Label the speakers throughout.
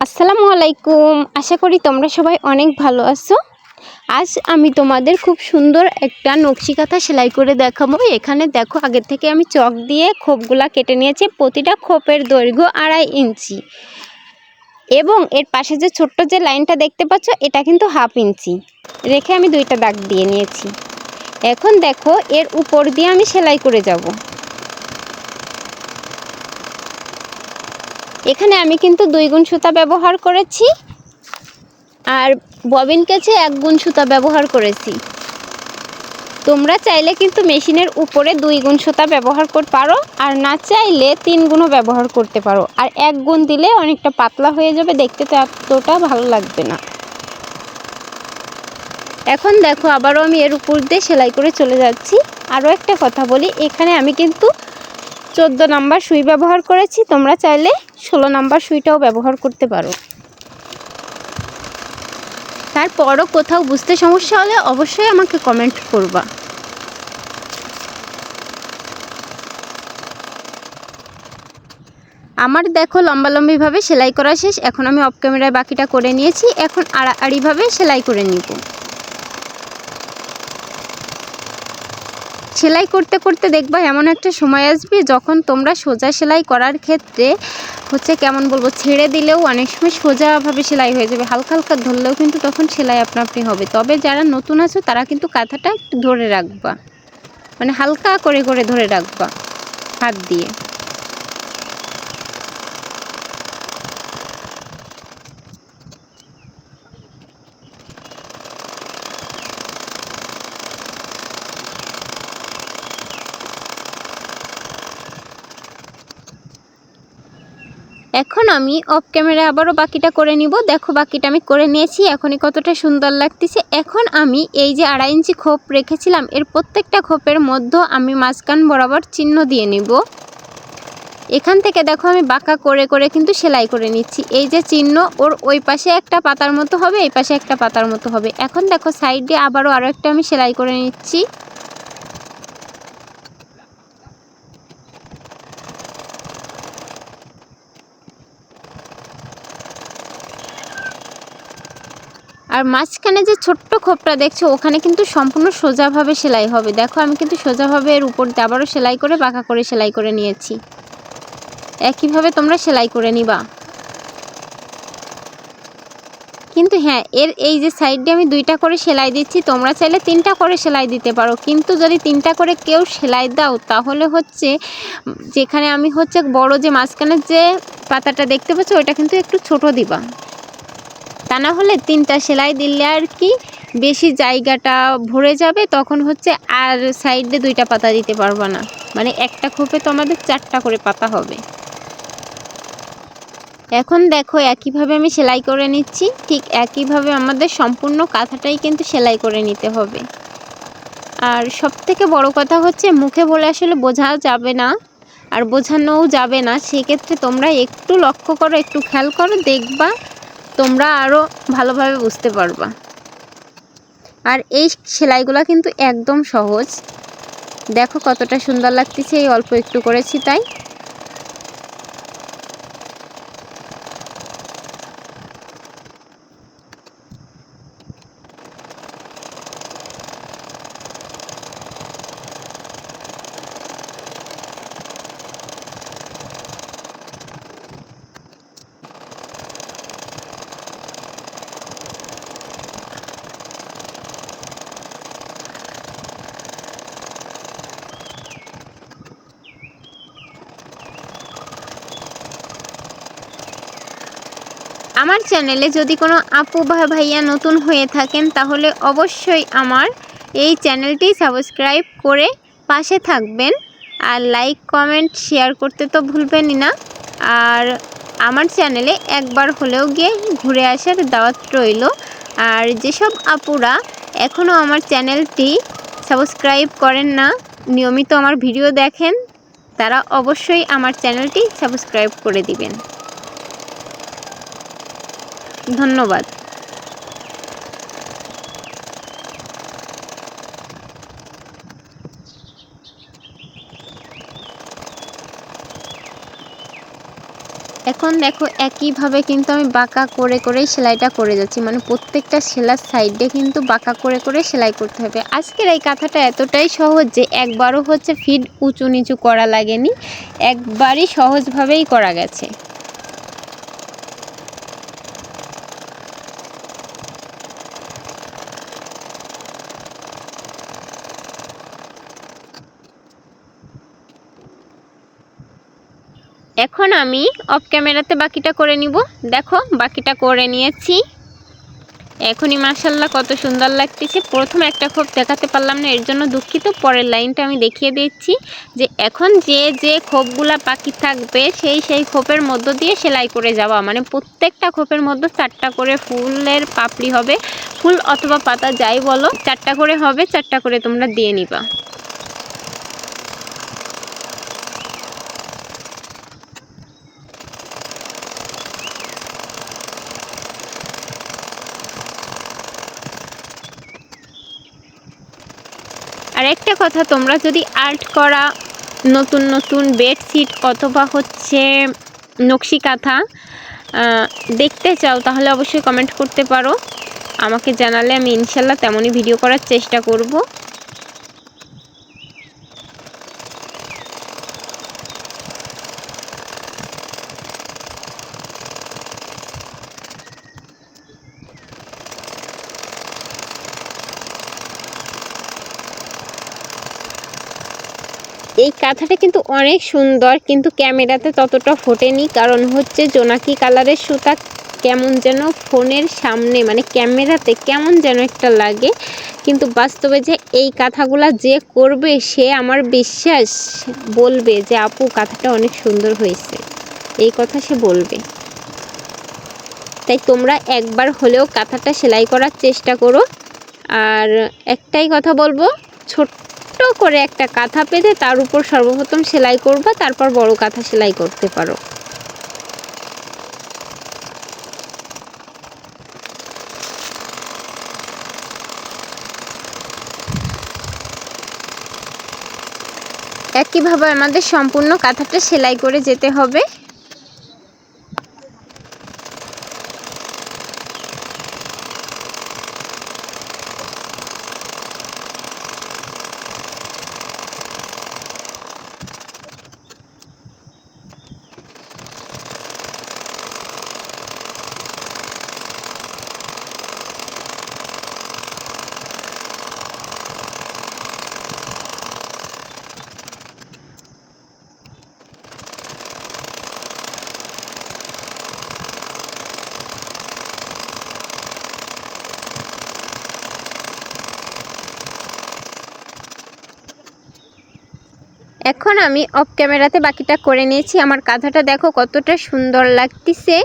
Speaker 1: আসসালামু আলাইকুম। আশা করি তোমরা সবাই অনেক ভালো আছো। আজ আমি তোমাদের খুব সুন্দর একটা নকশি কাঁথা সেলাই করে দেখাবো। এখানে দেখো আগের থেকে আমি চক দিয়ে খোপগুলা কেটে নিয়েছি। প্রতিটা খোপের দৈর্ঘ্য আড়াই ইঞ্চি। এবং এর পাশে যে ছোট্ট যে লাইনটা দেখতে পাচ্ছ, এটা কিন্তু হাফ ইঞ্চি। রেখে আমি দুইটা দাগ দিয়ে নিয়েছি। এখন দেখো, এর উপর দিয়ে আমি সেলাই করে যাব। এখানে আমি কিন্তু দুই গুণ সুতা ব্যবহার করেছি আর ববিন কেছে এক গুণ সুতা ব্যবহার করেছি। তোমরা চাইলে কিন্তু মেশিনের উপরে দুই গুণ সুতা ব্যবহার করতে পারো আর না চাইলে তিন গুণও ব্যবহার করতে পারো। আর এক গুণ দিলে অনেকটা পাতলা হয়ে যাবে, দেখতে তো এতটা ভালো লাগবে না। এখন দেখো, আবারও আমি এর উপর দিয়ে সেলাই করে চলে যাচ্ছি। আরও একটা কথা বলি, এখানে আমি কিন্তু চোদ্দ নাম্বার সুই ব্যবহার করেছি, তোমরা চাইলে ষোলো নাম্বার সুইটাও ব্যবহার করতে পারো। তারপরও কোথাও বুঝতে সমস্যা হলে অবশ্যই আমাকে কমেন্ট করবা। আমার দেখো লম্বালম্বিভাবে সেলাই করা শেষ, এখন আমি অফ ক্যামেরায় বাকিটা করে নিয়েছি, এখন আড়াআড়িভাবে সেলাই করে নিব। সেলাই করতে করতে দেখবা এমন একটা সময় আসবে যখন তোমরা সোজা সেলাই করার ক্ষেত্রে হচ্ছে কেমন বলব, ছেড়ে দিলেও অনেক সময় সোজাভাবে সেলাই হয়ে যাবে। হালকা হালকা ধরলেও কিন্তু তখন সেলাই আপনা আপনি হবে। তবে যারা নতুন আছো তারা কিন্তু কাঁথাটা ধরে রাখবা। মানে হালকা করে করে ধরে রাখবা, হাত দিয়ে। এখন আমি অফ ক্যামেরা আবারও বাকিটা করে নিব। দেখো বাকিটা আমি করে নিয়েছি, এখনই কতটা সুন্দর লাগতেছে। এখন আমি এই যে আড়াই ইঞ্চি খোপ রেখেছিলাম, এর প্রত্যেকটা খোপের মধ্যে আমি মাঝখান বরাবর চিহ্ন দিয়ে নিব। এখান থেকে দেখো আমি বাঁকা করে করে কিন্তু সেলাই করে নিচ্ছি। এই যে চিহ্ন, ওর ওই পাশে একটা পাতার মতো হবে, এই পাশে একটা পাতার মতো হবে। এখন দেখো সাইডে আবারও আরও একটা আমি সেলাই করে নিচ্ছি। আর মাঝখানে যে ছোট্ট খোপটা দেখছ, ওখানে কিন্তু সম্পূর্ণ সোজাভাবে সেলাই হবে। দেখো, আমি কিন্তু সোজাভাবে এর উপর দিয়ে আবারও সেলাই করে, বাঁকা করে সেলাই করে নিয়েছি। একইভাবে তোমরা সেলাই করে নিবা। কিন্তু হ্যাঁ এর এই যে সাইডে আমি দুইটা করে সেলাই দিচ্ছি, তোমরা চাইলে তিনটা করে সেলাই দিতে পারো। কিন্তু যদি তিনটা করে কেউ সেলাই দাও, তাহলে হচ্ছে, যেখানে আমি হচ্ছে বড় যে মাঝখানের যে পাতাটা দেখতে পাচ্ছ ওইটা কিন্তু একটু ছোট দিবা। তা না হলে তিনটা সেলাই দিলে আর কি বেশি জায়গাটা ভরে যাবে, তখন হচ্ছে আর সাইডে দুইটা পাতা দিতে পারব না। মানে একটা খোপে তো আমাদের চারটা করে পাতা হবে। এখন দেখো একইভাবে আমি সেলাই করে নিচ্ছি, ঠিক একইভাবে আমাদের সম্পূর্ণ কাঁথাটাই কিন্তু সেলাই করে নিতে হবে। আর সব থেকে বড় কথা হচ্ছে মুখে বলে আসলে বোঝা যাবে না, আর বোঝানোও যাবে না। সেক্ষেত্রে তোমরা একটু লক্ষ্য করো, একটু খেয়াল করো, দেখবা তোমরা আরও ভালোভাবে বুঝতে পারবা। আর এই সেলাইগুলো কিন্তু একদম সহজ। দেখো কতটা সুন্দর লাগতেছে, এই অল্প একটু করেছি তাই। আমার চ্যানেলে যদি কোনো আপু বা ভাইয়া নতুন হয়ে থাকেন, তাহলে অবশ্যই আমার এই চ্যানেলটি সাবস্ক্রাইব করে পাশে থাকবেন। আর লাইক, কমেন্ট, শেয়ার করতে তো ভুলবেনই না। আর আমার চ্যানেলে একবার হলেও গিয়ে ঘুরে আসার দাওয়াত রইল। আর যেসব আপুরা এখনও আমার চ্যানেলটি সাবস্ক্রাইব করেন না, নিয়মিত আমার ভিডিও দেখেন, তারা অবশ্যই আমার চ্যানেলটি সাবস্ক্রাইব করে দিবেন। ধন্যবাদ। এখন দেখো একইভাবে কিন্তু আমি বাঁকা করে করেই সেলাইটা করে যাচ্ছি। মানে প্রত্যেকটা সেলার সাইডে কিন্তু বাঁকা করে করে সেলাই করতে হবে। আজকের এই কাঁথাটা এতটাই সহজ যে একবারও হচ্ছে ফিড উঁচু নিচু করা লাগেনি, একবারই সহজভাবেই করা গেছে। এখন আমি অফ ক্যামেরাতে বাকিটা করে নিব। দেখো, বাকিটা করে নিয়েছি। এখনই মাসাল্লাহ কত সুন্দর লাগতেছে। প্রথম একটা খোপ দেখাতে পারলাম না, এর জন্য দুঃখিত। পরের লাইনটা আমি দেখিয়ে দিচ্ছি যে এখন যে যে খোপগুলা বাকি থাকবে, সেই সেই খোপের মধ্য দিয়ে সেলাই করে যাওয়া। মানে প্রত্যেকটা খোপের মধ্যে চারটা করে ফুলের পাপড়ি হবে। ফুল অথবা পাতা যাই বলো, চারটা করে হবে, চারটা করে তোমরা দিয়ে নিবা। আর একটা কথা, তোমরা যদি আর্ট করা, নতুন নতুন বেডশিট অথবা হচ্ছে নকশি কাঁথা দেখতে চাও, তাহলে অবশ্যই কমেন্ট করতে পারো। আমাকে জানালে আমি ইনশাল্লাহ তেমনই ভিডিও করার চেষ্টা করব। এই কাঁথাটা কিন্তু অনেক সুন্দর, কিন্তু ক্যামেরাতে ততটা ফোটেনি। কারণ হচ্ছে জোনাকি কালারের সুতা কেমন যেন ফোনের সামনে মানে ক্যামেরাতে কেমন যেন একটা লাগে। কিন্তু বাস্তবে যে এই কাঁথাগুলা যে করবে, সে আমার বিশ্বাস বলবে যে, আপু, কাঁথাটা অনেক সুন্দর হয়েছে। এই কথা সে বলবে। তাই তোমরা একবার হলেও কাঁথাটা সেলাই করার চেষ্টা করো। আর একটাই কথা বলব ছোট্ট করে একটা কাঁথা পেতে তার উপর সর্বপ্রথম সেলাই করবা, তারপর বড় কাঁথা সেলাই করতে পারো। একইভাবে আমাদের সম্পূর্ণ কাঁথাটা সেলাই করে যেতে হবে। এখন আমি অফ ক্যামেরাতে বাকিটা করে নিয়েছি। আমার কাঁথাটা দেখো কতটা সুন্দর লাগতেছে।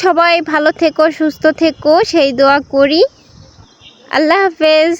Speaker 1: সবাই ভালো থেকো, সুস্থ থেকো, সেই দোয়া করি। আল্লাহ হাফেজ।